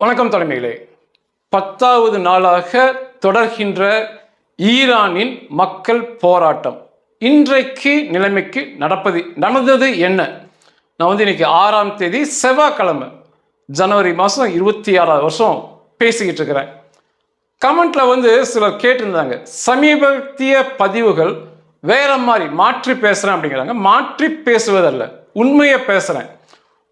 வணக்கம் தலைமைகளே. பத்தாவது நாளாக தொடர்கின்ற ஈரானின் மக்கள் போராட்டம். இன்றைக்கு நிலைமைக்கு நடப்பது நடந்தது என்ன? நான் வந்து இன்னைக்கு ஆறாம் தேதி செவ்வாய்க்கிழமை ஜனவரி மாதம் இருபத்தி ஆறாவது வருஷம் பேசிக்கிட்டு இருக்கிறேன். கமெண்ட்ல வந்து சிலர் கேட்டிருந்தாங்க சமீபத்திய பதிவுகள் வேற மாதிரி மாற்றி பேசுகிறேன் அப்படிங்கிறாங்க. மாற்றி பேசுவதல்ல உண்மையை பேசுகிறேன்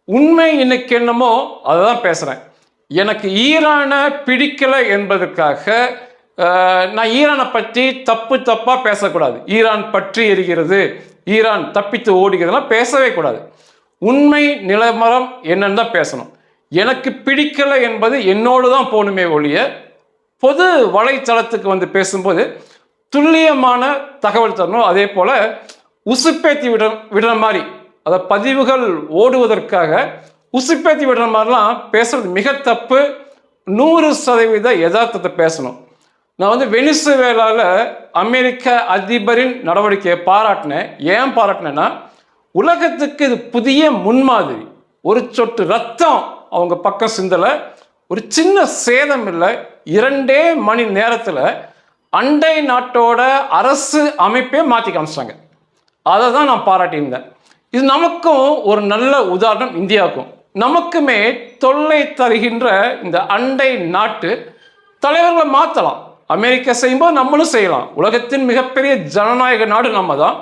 உண்மை இன்னைக்கு என்னமோ அதை தான் பேசுகிறேன் எனக்கு ஈரானை பிடிக்கலை என்பதற்காக நான் ஈரானை பற்றி தப்பு தப்பாக பேசக்கூடாது. ஈரான் பற்றி எரிகிறது ஈரான் தப்பித்து ஓடுகிறதுலாம் பேசவே கூடாது. உண்மை நிலமரம் என்னன்னு தான் பேசணும். எனக்கு பிடிக்கலை என்பது என்னோடு தான் போகணுமே ஒழிய பொது வலைத்தளத்துக்கு வந்து பேசும்போது துல்லியமான தகவல் தரணும். அதே போல் உசுப்பேத்தி விட விடுற மாதிரி அதை பதிவுகள் ஓடுவதற்காக உசுப்பேத்தி விடுற மாதிரிலாம் பேசுறது மிக தப்பு. நூறு சதவீத யதார்த்தத்தை பேசணும். நான் வந்து வெனிசுவேலாவில் அமெரிக்க அதிபரின் நடவடிக்கையை பாராட்டினேன். ஏன் பாராட்டினேன்னா உலகத்துக்கு இது புதிய முன்மாதிரி. ஒரு சொட்டு ரத்தம் அவங்க பக்கம் சிந்தலை. ஒரு சின்ன சேதம் இல்லை. இரண்டே மணி நேரத்தில் அண்டை நாட்டோட அரசு அமைப்பே மாற்றி காமிச்சிட்டாங்க. அதை தான் நான் பாராட்டியிருந்தேன். இது நமக்கும் ஒரு நல்ல உதாரணம் இந்தியாவுக்கும். நமக்குமே தொல்லை தருகின்ற இந்த அண்டை நாட்டு தலைவர்களை மாற்றலாம் அமெரிக்கா செய்யும்போது நம்மளும் செய்யலாம். உலகத்தின் மிகப்பெரிய ஜனநாயக நாடு நம்ம தான்.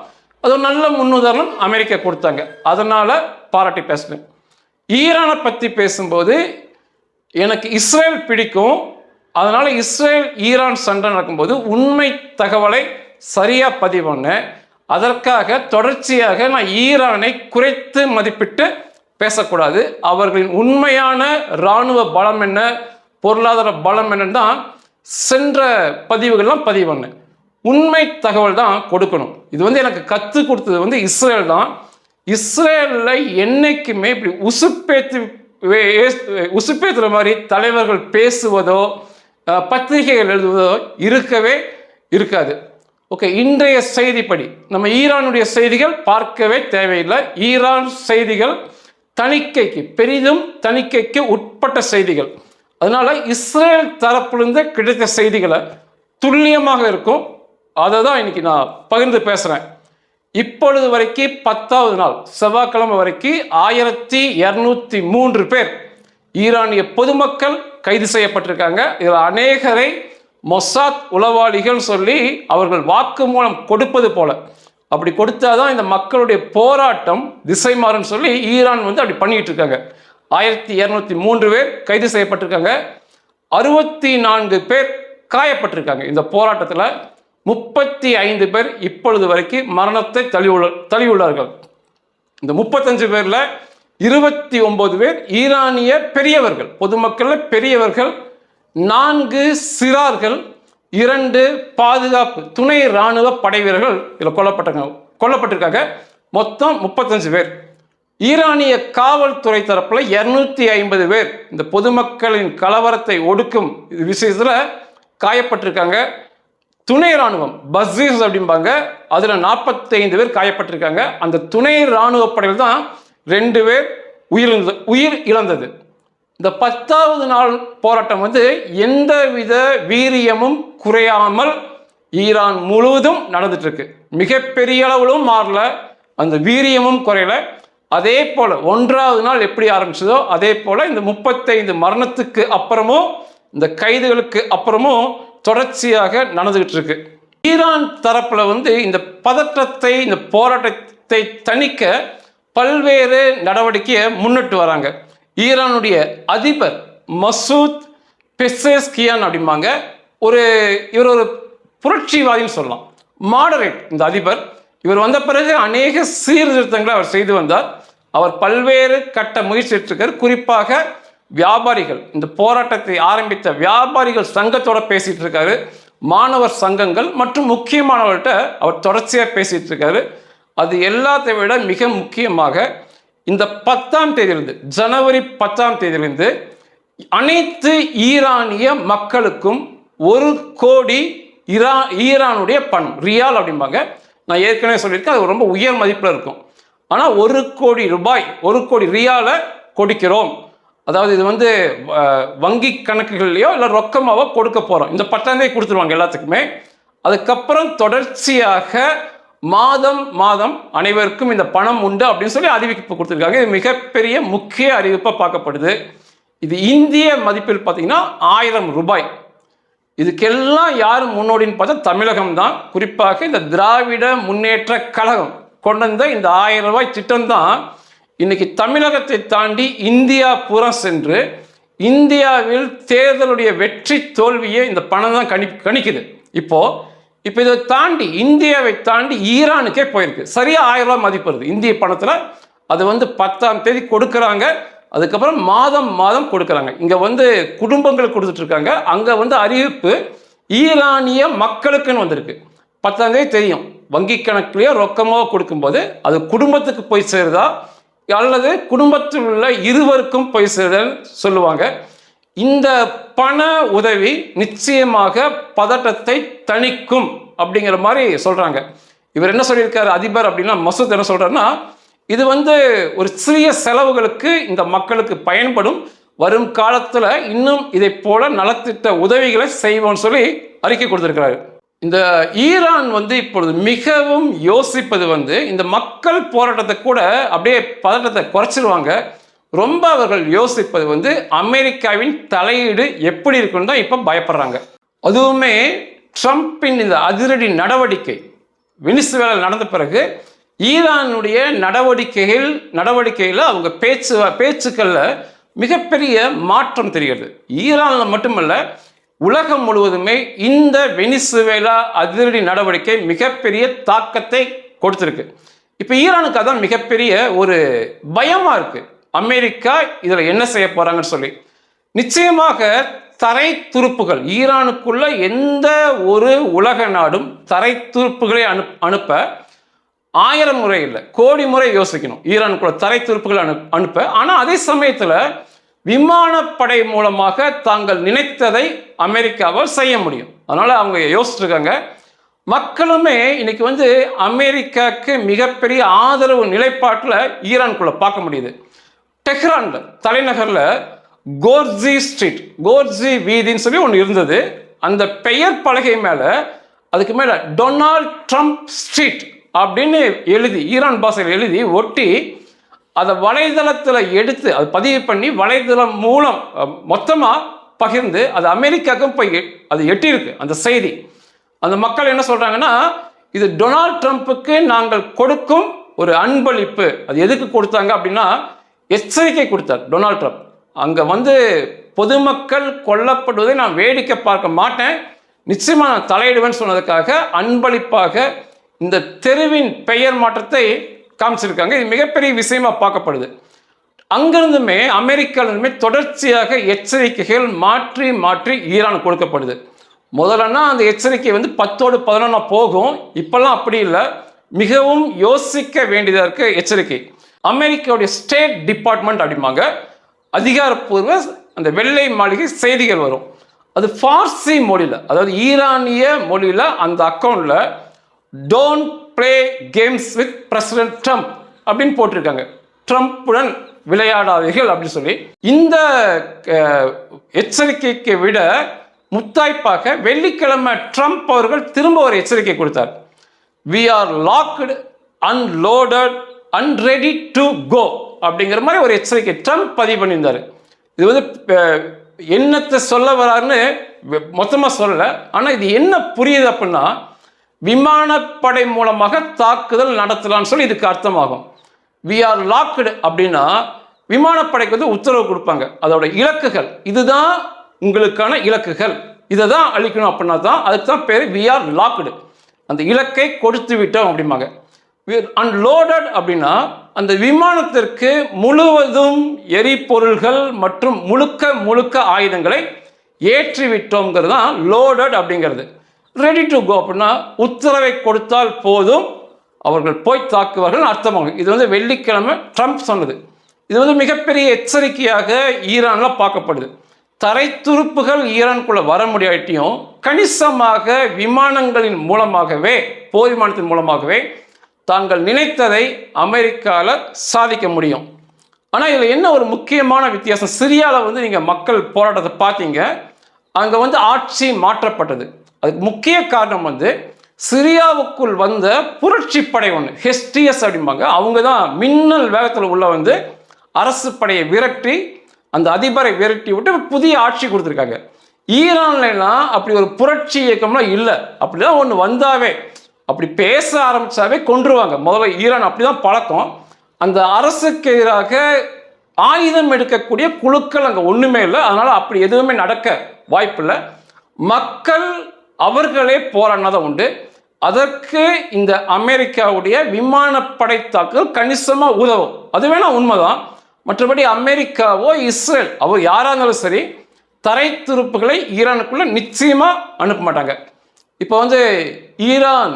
அது ஒரு நல்ல முன்னுதாரணம் அமெரிக்கா கொடுத்தாங்க. அதனால பாராட்டி பேசினேன் ஈரானை பற்றி பேசும்போது எனக்கு இஸ்ரேல் பிடிக்கும். அதனால் இஸ்ரேல் ஈரான் சண்டை நடக்கும்போது உண்மை தகவலை சரியாக பதிவு பண்ணேன். அதற்காக தொடர்ச்சியாக நான் ஈரானை குறைத்து மதிப்பிட்டு பேசக்கூடாது. அவர்களின் உண்மையான இராணுவ பலம் என்ன பொருளாதார பலம் என்னன்னு தான் சென்ற பதிவுகள்லாம் பதிவு பண்ணேன். உண்மை தகவல் தான் கொடுக்கணும். இது வந்து எனக்கு கற்றுக் கொடுத்தது வந்து இஸ்ரேல் தான். இஸ்ரேலில் என்றைக்குமே இப்படி உசுப்பேத்து உசுப்பேத்துற மாதிரி தலைவர்கள் பேசுவதோ பத்திரிகைகள் எழுதுவதோ இருக்கவே இருக்காது. ஓகே இன்றைய செய்திப்படி நம்ம ஈரானுடைய செய்திகள் பார்க்கவே தேவையில்லை. ஈரான் செய்திகள் தணிக்கைக்கு பெரிதும் தணிக்கைக்கு உட்பட்ட செய்திகள். அதனால் இஸ்ரேல் தரப்பிலிருந்து கிடைத்த செய்திகளை துல்லியமாக இருக்கும். அதை தான் இன்னைக்கு நான் பகிர்ந்து பேசுகிறேன் இப்பொழுது வரைக்கும் பத்தாவது நாள் செவ்வாய்க்கிழமை வரைக்கும் ஆயிரத்தி இரநூத்தி மூன்று பேர் ஈரானிய பொதுமக்கள் கைது செய்யப்பட்டிருக்காங்க. இதில் அநேகரை மொசாத் உளவாளிகள் சொல்லி அவர்கள் வாக்குமூலம் கொடுப்பது போல. அப்படி கொடுத்தாதான் இந்த மக்களுடைய போராட்டம் திசை மாறும்னு சொல்லி ஈரான் வந்து அப்படி பண்ணிட்டு இருக்காங்க. ஆயிரத்தி இரநூத்தி மூன்று பேர் கைது செய்யப்பட்டிருக்காங்க. அறுபத்தி நான்கு பேர் காயப்பட்டிருக்காங்க. இந்த போராட்டத்தில் முப்பத்தி ஐந்து பேர் இப்பொழுது வரைக்கும் மரணத்தை தழுவுள்ள தழுவியுள்ளார்கள். இந்த முப்பத்தஞ்சு பேரில் இருபத்தி ஒன்பது பேர் ஈரானிய பெரியவர்கள் பொதுமக்களில் பெரியவர்கள் நான்கு சிறார்கள் இரண்டு பாதுகாப்பு துணை இராணுவ படை வீரர்கள் இதில் கொல்லப்பட்டாங்க கொல்லப்பட்டிருக்காங்க. மொத்தம் முப்பத்தஞ்சு பேர். ஈரானிய காவல்துறை தரப்பில் இரநூத்தி ஐம்பது பேர் இந்த பொதுமக்களின் கலவரத்தை ஒடுக்கும் இது காயப்பட்டிருக்காங்க. துணை ராணுவம் பஸ்ஸீஸ் அப்படிம்பாங்க. அதில் நாற்பத்தைந்து பேர் காயப்பட்டிருக்காங்க. அந்த துணை ராணுவ படையில் தான் ரெண்டு பேர் உயிர் உயிர் இழந்தது. இந்த பத்தாவது நாள் போராட்டம் வந்து எந்தவித வீரியமும் குறையாமல் ஈரான் முழுவதும் நடந்துட்டு இருக்கு மிகப்பெரிய அளவிலும் மாறல அந்த வீரியமும் குறையல. அதே போல ஒன்றாவது நாள் எப்படி ஆரம்பிச்சதோ அதே போல இந்த முப்பத்தைந்து மரணத்துக்கு அப்புறமும் இந்த கைதுகளுக்கு அப்புறமும் தொடர்ச்சியாக நடந்துகிட்டு இருக்கு ஈரான் தரப்புல வந்து இந்த பதற்றத்தை இந்த போராட்டத்தை தணிக்க பல்வேறு நடவடிக்கையை முன்னிட்டு வராங்க. ஈரானுடைய அதிபர் மசூத் பெசேஸ்கியான் அப்படிம்பாங்க. ஒரு இவர் ஒரு புரட்சிவாதின்னு சொல்லலாம். மாடரேட் இந்த அதிபர். இவர் வந்த பிறகு அநேக சீர்திருத்தங்களை அவர் செய்து வந்தார். அவர் பல்வேறு கட்ட முயற்சி குறிப்பாக வியாபாரிகள் இந்த போராட்டத்தை ஆரம்பித்த வியாபாரிகள் சங்கத்தோட பேசிகிட்டு இருக்காரு. மாணவர் சங்கங்கள் மற்றும் முக்கியமானவர்கிட்ட அவர் தொடர்ச்சியாக பேசிகிட்டு இருக்காரு. அது எல்லாத்தை விட மிக முக்கியமாக இந்த பத்தாம் தேதியிலிருந்து ஜனவரி பத்தாம் தேதியிலிருந்து அனைத்து ஈரானிய மக்களுக்கும் ஒரு கோடி ஈரா ஈரானுடைய பணம் ரியால் அப்படிம்பாங்க. நான் ஏற்கனவே சொல்லியிருக்கேன் அது ரொம்ப உயர் மதிப்பில் இருக்கும். ஆனால் ஒரு கோடி ரூபாய் ஒரு கோடி ரியாலை கொடுக்கிறோம். அதாவது இது வந்து வங்கி கணக்குகள்லையோ இல்லை ரொக்கமாவோ கொடுக்க போகிறோம் இந்த பத்தாம் கொடுத்துருவாங்க எல்லாத்துக்குமே. அதுக்கப்புறம் தொடர்ச்சியாக மாதம் மாதம் அனைவருக்கும் இந்த பணம் உண்டு அப்படின்னு சொல்லி அறிவிப்பு கொடுத்துருக்காங்க. இது மிகப்பெரிய முக்கிய அறிவிப்பாக பார்க்கப்படுது. இது இந்திய மதிப்பில் பார்த்தீங்கன்னா ஆயிரம் ரூபாய். இதுக்கெல்லாம் யார் முன்னோடின்னு பார்த்தா தமிழகம் தான். குறிப்பாக இந்த திராவிட முன்னேற்ற கழகம் கொண்டு வந்த இந்த ஆயிரம் ரூபாய் திட்டம் தான் இன்னைக்கு தமிழகத்தை தாண்டி இந்தியா புறம் சென்று இந்தியாவில் தேர்தலுடைய வெற்றி தோல்வியை இந்த பணம் தான் கணி கணிக்குது. இப்போது இப்போ இதை தாண்டி இந்தியாவை தாண்டி ஈரானுக்கே போயிருக்கு. சரியாக ஆயிரம் ரூபாய் மதிப்பு வருது. இந்திய பணத்தில் அது வந்து பத்தாம் தேதி கொடுக்குறாங்க. அதுக்கப்புறம் மாதம் மாதம் கொடுக்குறாங்க. இங்கே வந்து குடும்பங்கள் கொடுத்துட்ருக்காங்க அங்கே வந்து அறிவிப்பு ஈரானிய மக்களுக்குன்னு வந்திருக்கு. பத்தாம் தேதி தெரியும். வங்கி கணக்குலேயோ ரொக்கமோ கொடுக்கும்போது அது குடும்பத்துக்கு போய் சேருதா? அல்லது குடும்பத்தில் உள்ள இருவருக்கும் போய் சேருதல் சொல்லுவாங்க. இந்த பண உதவி நிச்சயமாக பதட்டத்தை தணிக்கும் அப்படிங்கிற மாதிரி சொல்கிறாங்க இவர் என்ன சொல்லியிருக்காரு? அதிபர் அப்படின்னா மசூத் என்ன சொல்கிறேன்னா இது வந்து ஒரு சிறிய செலவுகளுக்கு இந்த மக்களுக்கு பயன்படும். வரும் காலத்தில் இன்னும் இதை போல நலத்திட்ட உதவிகளை செய்வோம்னு சொல்லி அறிக்கை கொடுத்துருக்கிறாரு. இந்த ஈரான் வந்து இப்பொழுது மிகவும் யோசிப்பது வந்து இந்த மக்கள் போராட்டத்தை கூட அப்படியே பதட்டத்தை குறைச்சிருவாங்க. ரொம்ப அவர்கள் யோசிப்பது வந்து அமெரிக்காவின் தலையீடு எப்படி இருக்குன்னு தான் இப்போ பயப்படுறாங்க. அதுவுமே ட்ரம்ப்பின் இந்த அதிரடி நடவடிக்கை வெனிசுவேலா நடந்த பிறகு ஈரானுடைய நடவடிக்கைகள் நடவடிக்கையில் அவங்க பேச்சு பேச்சுக்களில் மிகப்பெரிய மாற்றம் தெரிகிறது. ஈரானில் மட்டுமல்ல உலகம் முழுவதுமே இந்த வெனிசுவேலா அதிரடி நடவடிக்கை மிகப்பெரிய தாக்கத்தை கொடுத்துருக்கு. இப்போ ஈரானுக்கு அதான் மிகப்பெரிய ஒரு பயமாக இருக்குது அமெரிக்கா இதில் என்ன செய்ய போகிறாங்கன்னு சொல்லி. நிச்சயமாக தரை துருப்புகள் ஈரானுக்குள்ள எந்த ஒரு உலக நாடும் தரை துருப்புகளை அனு அனுப்ப ஆயிரம் முறை இல்லை கோடி முறை யோசிக்கணும். ஈரானுக்குள்ள தரை துருப்புகள் அனு அனுப்ப. ஆனால் அதே சமயத்தில் விமானப்படை மூலமாக தாங்கள் நினைத்ததை அமெரிக்காவால் செய்ய முடியும். அதனால் அவங்க யோசிச்சிருக்காங்க. மக்களுமே இன்னைக்கு வந்து அமெரிக்காவுக்கு மிகப்பெரிய ஆதரவு நிலைப்பாட்டில் ஈரானுக்குள்ளே பார்க்க முடியுது. டெஹ்ரான்ல தலைநகர்ல கோர்ஜி ஸ்ட்ரீட் கோர்ஜி வீதின்னு சொல்லி ஒன்று இருந்தது. அந்த பெயர் பலகை மேல அதுக்கு மேல டொனால்ட் ட்ரம்ப் ஸ்ட்ரீட் அப்படின்னு எழுதி ஈரான் பாஷையில் எழுதி ஒட்டி அதை வலைதளத்தில் எடுத்து அதை பதிவு பண்ணி வலைதளம் மூலம் மொத்தமாக பகிர்ந்து அது அமெரிக்காவுக்கும் போய் எ- அது எட்டியிருக்கு அந்த செய்தி. அந்த மக்கள் என்ன சொல்கிறாங்கன்னா இது டொனால்ட் ட்ரம்ப்புக்கு நாங்கள் கொடுக்கும் ஒரு அன்பளிப்பு. அது எதுக்கு கொடுத்தாங்க அப்படின்னா எச்சரிக்கை கொடுத்தார் டொனால்ட் ட்ரம்ப். அங்கே வந்து பொதுமக்கள் கொல்லப்படுவதை நான் வேடிக்கை பார்க்க மாட்டேன். நிச்சயமாக நான் தலையிடுவேன்னு சொன்னதுக்காக அன்பளிப்பாக இந்த தெருவின் பெயர் மாற்றத்தை காமிச்சிருக்காங்க. இது மிகப்பெரிய விஷயமா பார்க்கப்படுது. அங்கிருந்துமே அமெரிக்காவிலுமே தொடர்ச்சியாக எச்சரிக்கைகள் மாற்றி மாற்றி ஈரான் கொடுக்கப்படுது. முதல்லன்னா அந்த எச்சரிக்கை வந்து பத்தோடு பதினொன்னா போகும். இப்போல்லாம் அப்படி இல்லை. மிகவும் யோசிக்க வேண்டியதாக இருக்க எச்சரிக்கை. அமெரிக்காவுடைய ஸ்டேட் டிபார்ட்மெண்ட் அப்படிம்பாங்க. அதிகாரப்பூர்வ அந்த வெள்ளை மாளிகை செய்திகள் வரும். அது ஃபார்சி மொழியில் அதாவது ஈரானிய மொழியில் அந்த அக்கௌண்ட்டில் don't play games with president Trump அப்படின்னு போட்டிருக்காங்க. ட்ரம்ப்புடன் விளையாடாதீர்கள் அப்படின்னு சொல்லி. இந்த எச்சரிக்கைக்கு விட முத்தாய்ப்பாக வெள்ளிக்கிழமை ட்ரம்ப் அவர்கள் திரும்ப ஒரு எச்சரிக்கை கொடுத்தார். We are locked and loaded and ready to go அப்படிங்கிற மாதிரி ஒரு எச்சரிக்கை ட்ரம்ப் பதிவு பண்ணியிருந்தார். இது வந்து என்னத்தை சொல்ல வராருன்னு மொத்தமாக சொல்லலை. ஆனால் இது என்ன புரியுது அப்படின்னா விமானப்படை மூலமாக தாக்குதல் நடத்தலாம்னு சொல்லி இதுக்கு அர்த்தமாகும். வி ஆர் லாக்டு அப்படின்னா விமானப்படைக்கு வந்து உத்தரவு கொடுப்பாங்க. அதோட இலக்குகள் இதுதான் உங்களுக்கான இலக்குகள். இதை தான் அழிக்கணும் அப்படின்னா தான் அதுக்கு தான் பேர் வி ஆர் லாக்டு அந்த இலக்கை கொடுத்து விட்டோம் அப்படிம்பாங்க. அன்லோடட் அப்படின்னா அந்த விமானத்திற்கு முழுவதும் எரிபொருள்கள் மற்றும் முழுக்க முழுக்க ஆயுதங்களை ஏற்றிவிட்டோங்கிறது தான் லோடட் அப்படிங்கிறது. ரெடி டு கோ அப்படின்னா உத்தரவை கொடுத்தால் போதும் அவர்கள் போய் தாக்குவார்கள் அர்த்தமாகும் இது வந்து வெள்ளிக்கிழமை ட்ரம்ப் சொன்னது. இது வந்து மிகப்பெரிய எச்சரிக்கையாக ஈரானில் பார்க்கப்படுது. தரை துருப்புகள் ஈரானுக்குள்ள வர முடியாட்டியும் கணிசமாக விமானங்களின் மூலமாகவே போர் விமானத்தின் மூலமாகவே தாங்கள் நினைத்ததை அமெரிக்காவில் சாதிக்க முடியும். ஆனால் இதில் என்ன ஒரு முக்கியமான வித்தியாசம்? சிரியாவில் வந்து நீங்கள் மக்கள் போராட்டத்தை பார்த்தீங்க. அங்கே வந்து ஆட்சி மாற்றப்பட்டது. அதுக்கு முக்கிய காரணம் வந்து சிரியாவுக்குள் வந்த புரட்சி படை ஒன்று ஹெஸ்டிஎஸ் அப்படிம்பாங்க. அவங்க தான் மின்னல் வேகத்தில் உள்ள வந்து அரசு படையை விரட்டி அந்த அதிபரை விரட்டி விட்டு புதிய ஆட்சி கொடுத்துருக்காங்க. ஈரான்லாம் அப்படி ஒரு புரட்சி இயக்கம்லாம் இல்லை. அப்படிதான் ஒன்று வந்தாவே. அப்படி பேச ஆரம்பித்தாவே கொன்றுவாங்க. முதல்ல ஈரான் அப்படிதான் பழக்கம். அந்த அரசுக்கு எதிராக ஆயுதம் எடுக்கக்கூடிய குழுக்கள் அங்கே ஒன்றுமே இல்லை. அதனால் அப்படி எதுவுமே நடக்க வாய்ப்பில்லை மக்கள் அவர்களே போராடினதான் உண்டு. அதற்கு இந்த அமெரிக்காவுடைய விமானப்படை தாக்குதல் கணிசமாக உதவும். அது வேணா உண்மைதான். மற்றபடி அமெரிக்காவோ இஸ்ரேல் அவோ யாராக இருந்தாலும் சரி தரை துருப்புகளை ஈரானுக்குள்ளே நிச்சயமாக அனுப்ப மாட்டாங்க. இப்போ வந்து ஈரான்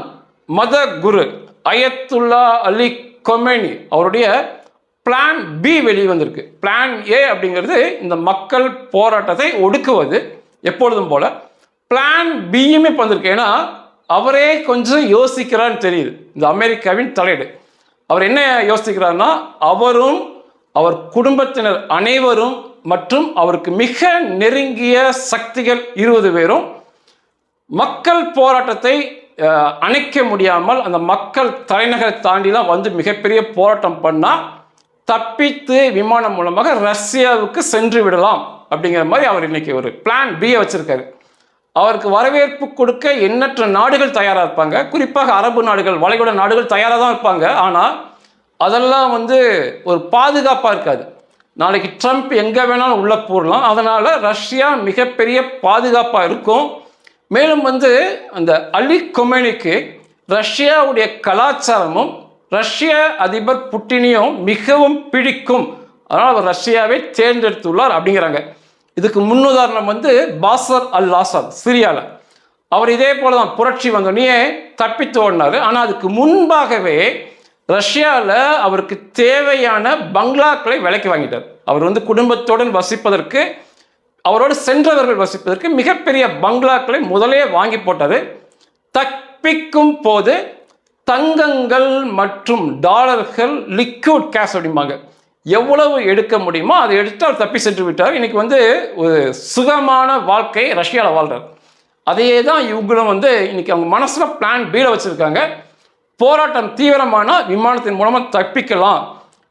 மத குரு அயத்துல்லா அலி கொமேனி அவருடைய பிளான் பி வெளியே வந்திருக்கு பிளான் ஏ அப்படிங்கிறது இந்த மக்கள் போராட்டத்தை ஒடுக்குவது எப்பொழுதும் போல. பிளான் பியுமே இப்போ வந்திருக்கு. ஏன்னா அவரே கொஞ்சம் யோசிக்கிறான்னு தெரியுது. இந்த அமெரிக்காவின் தலையீடு. அவர் என்ன யோசிக்கிறார்னா அவரும் அவர் குடும்பத்தினர் அனைவரும் மற்றும் அவருக்கு மிக நெருங்கிய சக்திகள் இருபது பேரும் மக்கள் போராட்டத்தை அணைக்க முடியாமல் அந்த மக்கள் தலைநகரை தாண்டிலாம் வந்து மிகப்பெரிய போராட்டம் பண்ணால் தப்பித்து விமானம் மூலமாக ரஷ்யாவுக்கு சென்று விடலாம் அப்படிங்கிற மாதிரி அவர் இன்னைக்கு ஒரு பிளான் பியை வச்சுருக்காரு. அவருக்கு வரவேற்பு கொடுக்க எண்ணற்ற நாடுகள் தயாராக இருப்பாங்க. குறிப்பாக அரபு நாடுகள் வளைகுடா நாடுகள் தயாராக தான் இருப்பாங்க. ஆனால் அதெல்லாம் வந்து ஒரு பாதுகாப்பாக இருக்காது. நாளைக்கு ட்ரம்ப் எங்கே வேணாலும் உள்ளே போடலாம். அதனால் ரஷ்யா மிகப்பெரிய பாதுகாப்பாக இருக்கும். மேலும் வந்து அந்த அலி கொமேனிக்கு ரஷ்யாவுடைய கலாச்சாரமும் ரஷ்ய அதிபர் புட்டினியும் மிகவும் பிடிக்கும். அதனால் அவர் ரஷ்யாவை தேர்ந்தெடுத்துள்ளார் அப்படிங்கிறாங்க. இதுக்கு முன்னுதாரணம் வந்து பாசர் அல் ஆசாத் சிரியாவில் அவர் இதே போல தான் புரட்சி வந்தோடனே தப்பித்து ஓடினார். ஆனால் அதுக்கு முன்பாகவே ரஷ்யாவில் அவருக்கு தேவையான பங்களாக்களை விலைக்கு வாங்கிட்டார். அவர் வந்து குடும்பத்துடன் வசிப்பதற்கு அவரோடு சென்றவர்கள் வசிப்பதற்கு மிகப்பெரிய பங்களாக்களை முதலே வாங்கி போட்டது. தப்பிக்கும் போது தங்கங்கள் மற்றும் டாலர்கள் லிக்விட் கேஷ் அப்படிம்பாங்க. எவ்வளவு எடுக்க முடியுமோ அதை எடுத்து அவர் தப்பி சென்று விட்டார். இன்னைக்கு வந்து ஒரு சுகமான வாழ்க்கை ரஷ்யாவில் வாழ்றார். அதையே தான் இவங்களும் வந்து இன்னைக்கு அவங்க மனசில் பிளான் பீட வச்சுருக்காங்க. போராட்டம் தீவிரமான விமானத்தின் மூலமாக தப்பிக்கலாம்.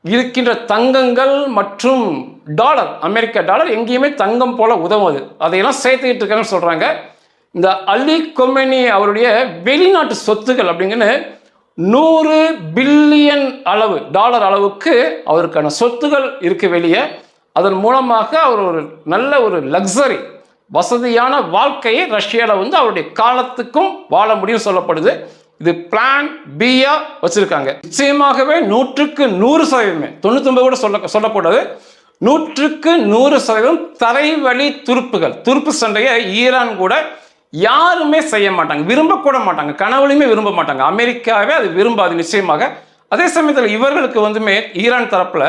இருக்கின்ற தங்கங்கள் மற்றும் டாலர் அமெரிக்க டாலர் எங்கேயுமே தங்கம் போல உதவுது. அதையெல்லாம் சேர்த்துக்கிட்டு இருக்காங்கன்னு சொல்கிறாங்க இந்த அலி கொமெனி அவருடைய வெளிநாட்டு சொத்துக்கள் அப்படிங்கன்னு நூறு பில்லியன் அளவு டாலர் அளவுக்கு அவருக்கான சொத்துகள் இருக்கு வெளியே. அதன் மூலமாக அவர் ஒரு நல்ல ஒரு லக்ஸரி வசதியான வாழ்க்கையை ரஷ்யாவில் வந்து அவருடைய காலத்துக்கும் வாழ முடியும் சொல்லப்படுது. இது பிளான் பியா வச்சிருக்காங்க. நிச்சயமாகவே நூற்றுக்கு நூறு சதவீதமே. தொண்ணூத்தொன்பது கூட சொல்ல சொல்லக்கூடாது. நூற்றுக்கு நூறு சதவீதம் தரைவழி துருப்புகள் துருப்பு சண்டையை ஈரான் கூட யாருமே செய்ய மாட்டாங்க விரும்பக்கூட மாட்டாங்க கனவுலையுமே விரும்ப மாட்டாங்க. அமெரிக்காவே அது விரும்பாது நிச்சயமாக. அதே சமயத்தில் இவர்களுக்கு வந்துமே ஈரான் தரப்புல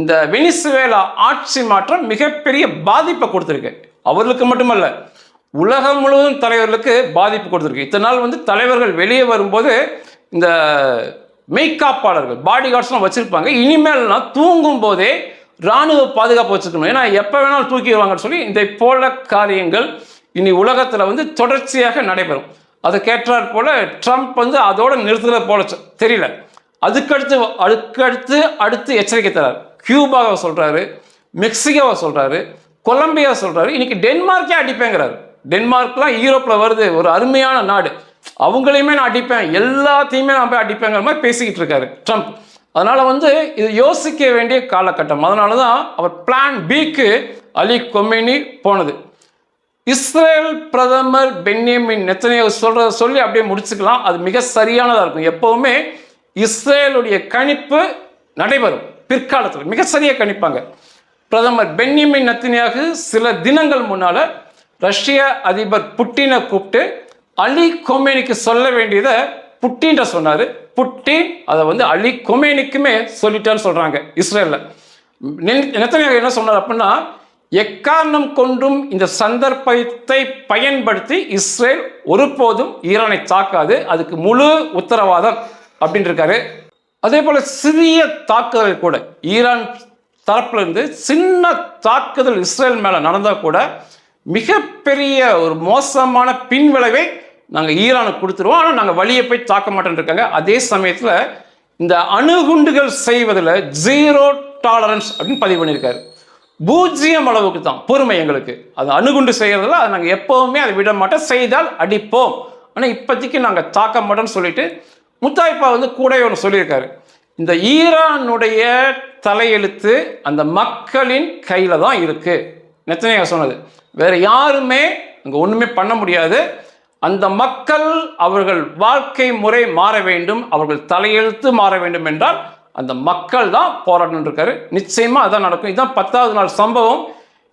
இந்த வெனிசுவேலா ஆட்சி மாற்றம் மிகப்பெரிய பாதிப்பை கொடுத்துருக்கு. அவர்களுக்கு மட்டுமல்ல உலகம் முழுவதும் தலைவர்களுக்கு பாதிப்பு கொடுத்துருக்கு. இத்தனை நாள் வந்து தலைவர்கள் வெளியே வரும்போது இந்த மெய்காப்பாளர்கள் பாடி கார்ட்ஸ்லாம் வச்சுருப்பாங்க. இனிமேல்லாம் தூங்கும் போதே இராணுவ பாதுகாப்பு வச்சுக்கணும் ஏன்னா எப்போ வேணாலும் தூக்கிடுவாங்கன்னு சொல்லி இந்த போல காரியங்கள் இனி உலகத்தில் வந்து தொடர்ச்சியாக நடைபெறும். அதை கேட்டார் போல ட்ரம்ப் வந்து அதோட நிறுத்துகிற போல தெரியல. அதுக்கடுத்து அதுக்கடுத்து அடுத்து எச்சரிக்கை தரார். கியூபாவை சொல்கிறாரு மெக்சிகோவை சொல்கிறாரு கொலம்பியா சொல்கிறாரு இன்னைக்கு டென்மார்க்கே அடிப்பேங்கிறாரு. டென்மார்க்லாம் யூரோப்பில் வருது. ஒரு அருமையான நாடு. அவங்களையுமே நான் அடிப்பேன். எல்லாத்தையுமே நான் போய் அடிப்பேங்கிற மாதிரி பேசிக்கிட்டு இருக்காரு ட்ரம்ப். அதனால் வந்து இது யோசிக்க வேண்டிய காலகட்டம். அதனால தான் அவர் பிளான் பிக்கு அலி கொமினி போனது. இஸ்ரேல் பிரதமர் பென்யமின் நெத்தனியாவு சொல்கிறத சொல்லி அப்படியே முடிச்சுக்கலாம். அது மிக சரியானதாக இருக்கும். எப்போவுமே இஸ்ரேலுடைய கணிப்பு நடைபெறும். பிற்காலத்தில் மிக சரியாக கணிப்பாங்க. பிரதமர் பென்யமின் நத்தினியாக சில தினங்கள் முன்னால் ரஷ்ய அதிபர் புட்டினை கூப்பிட்டு அலி கொமேனிக்கு சொல்ல வேண்டியதை புட்டின்ற சொன்னார். புட்டின் அதை வந்து அலி கொமேனிக்குமே சொல்லிட்டான்னு சொல்கிறாங்க இஸ்ரேலில். நெத்தனியாக என்ன சொன்னார் அப்படின்னா எக்காரணம் கொண்டும் இந்த சந்தர்ப்பத்தை பயன்படுத்தி இஸ்ரேல் ஒருபோதும் ஈரானை தாக்காது அதுக்கு முழு உத்தரவாதம் அப்படின்னு இருக்காரு. அதே போல சிறிய தாக்குதல் கூட ஈரான் தரப்புல இருந்து சின்ன தாக்குதல் இஸ்ரேல் மேலே நடந்தால் கூட மிகப்பெரிய ஒரு மோசமான பின்விளைவை நாங்கள் ஈரானுக்கு கொடுத்துருவோம். ஆனால் நாங்கள் வழியை போய் தாக்க மாட்டோம்னு இருக்காங்க. அதே சமயத்தில் இந்த அணுகுண்டுகள் செய்வதில் ஜீரோ டாலரன்ஸ் அப்படின்னு பதிவு பண்ணியிருக்காரு. பூஜ்ஜியம் அளவுக்கு தான் பொறுமை எங்களுக்கு. அது அணுகுண்டு செய்கிறதுல அதை நாங்கள் எப்போவுமே அதை விட மாட்டோம். செய்தால் அடிப்போம். ஆனால் இப்போதைக்கு நாங்கள் தாக்க மாட்டோம்னு சொல்லிட்டு முத்தாய்ப்பா வந்து கூட ஒன்று சொல்லியிருக்காரு. இந்த ஈரானுடைய தலையெழுத்து அந்த மக்களின் கையில் தான் இருக்குது நெத்தனையா சொன்னது. வேறு யாருமே அங்கே ஒன்றுமே பண்ண முடியாது. அந்த மக்கள் அவர்கள் வாழ்க்கை முறை மாற வேண்டும் அவர்கள் தலையெழுத்து மாற வேண்டும் என்றால் அந்த மக்கள் தான் போராட்டம் இருக்காரு நிச்சயமாக அதான் நடக்கும். இதுதான் பத்தாவது நாள் சம்பவம்.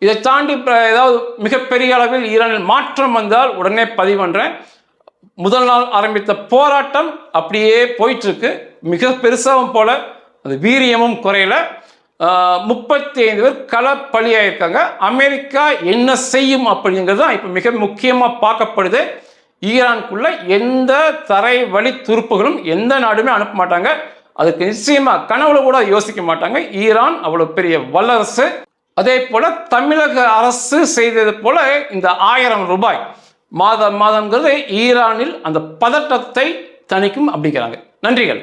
இதை தாண்டி ஏதாவது மிகப்பெரிய அளவில் ஈரானில் மாற்றம் வந்தால் உடனே பதிவு பண்ணுறேன் முதல் நாள் ஆரம்பித்த போராட்டம் அப்படியே போயிட்டுருக்கு மிக பெருசாகவும் போல அது வீரியமும் குறையல. முப்பத்தி ஐந்து பேர் கள இருக்காங்க அமெரிக்கா என்ன செய்யும் அப்படிங்கிறது தான் இப்போ மிக முக்கியமாக பார்க்கப்படுது. ஈரானுக்குள்ள எந்த தரை வழி துருப்புகளும் எந்த நாடுமே அனுப்ப மாட்டாங்க. அதுக்கு நிச்சயமாக கனவுல கூட யோசிக்க மாட்டாங்க. ஈரான் அவ்வளோ பெரிய வல்லரசு. அதே போல் தமிழக அரசு செய்தது போல இந்த ஆயிரம் ரூபாய் மாதம் மாதங்கிறது ஈரானில் அந்த பதட்டத்தை தணிக்கும் அப்படிங்கிறாங்க. நன்றிகள்.